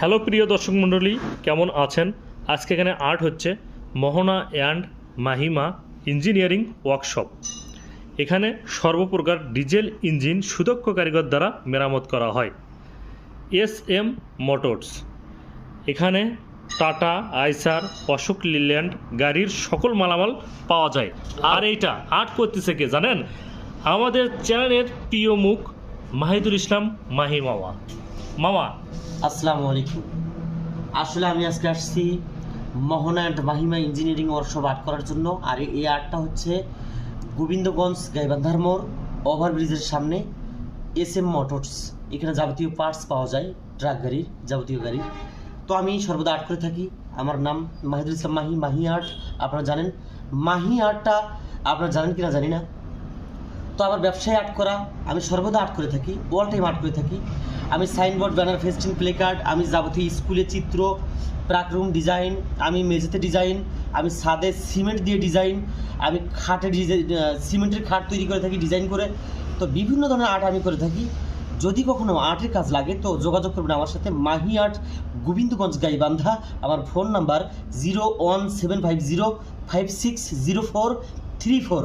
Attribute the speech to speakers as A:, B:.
A: Hello প্রিয় দর্শক মণ্ডলী, কেমন আছেন? আজকে এখানে আর্ট হচ্ছে Mohona and Mahima engineering workshop. এখানে সর্বপ্রকার ডিজেল ইঞ্জিন সুদক্ষ কারিগর দ্বারা মেরামত করা হয়। S M motors. এখানে টাটা, আইসার, অশোক লিল্যান্ড গাড়ির সকল মালামাল পাওয়া যায়। আর এইটা আর্ট করতেছে কে জানেন? আমাদের চ্যানেলের প্রিয় মুখ মাহিদুল ইসলাম মাহি মামা মামা
B: আসসালামু আলাইকুম। আসলে আমি আজকে আসছি Mohona and Mahima engineering workshop art করার জন্য, আর এই আর্টটা হচ্ছে গোবিন্দগঞ্জ গাইবান্ধার মোড়, ওভারব্রিজের সামনে এস এম মোটরস। এখানে যাবতীয় পার্টস পাওয়া যায়, ট্রাক গাড়ির, যাবতীয় গাড়ির। তো আমি সর্বদা আর্ট করে থাকি। আমার নাম মাহিদুল ইসলাম মাহি মাহি আর্ট। আপনারা জানেন, মাহি আর্টটা আপনারা জানেন কিনা জানি না। তো আমার ব্যবসায় আর্ট করা, আমি সর্বদা আর্ট করে থাকি অল টাইম আর্ট করে থাকি। আমি সাইনবোর্ড ব্যানার ফেস্টিং প্লে কার্ড আমি যাবতীয় স্কুলে চিত্র প্রাকরুম ডিজাইন আমি মেঝেতে ডিজাইন আমি ছাদে সিমেন্ট দিয়ে ডিজাইন আমি খাটে সিমেন্টের খাট তৈরি করে থাকি ডিজাইন করে। তো বিভিন্ন ধরনের আর্ট আমি করে থাকি। যদি কখনো আর্টের কাজ লাগে, তো যোগাযোগ করবেন আমার সাথে, মাহি আর্ট গোবিন্দগঞ্জ গাইবান্ধা, আমার phone number zero one seven five zero five six zero four three four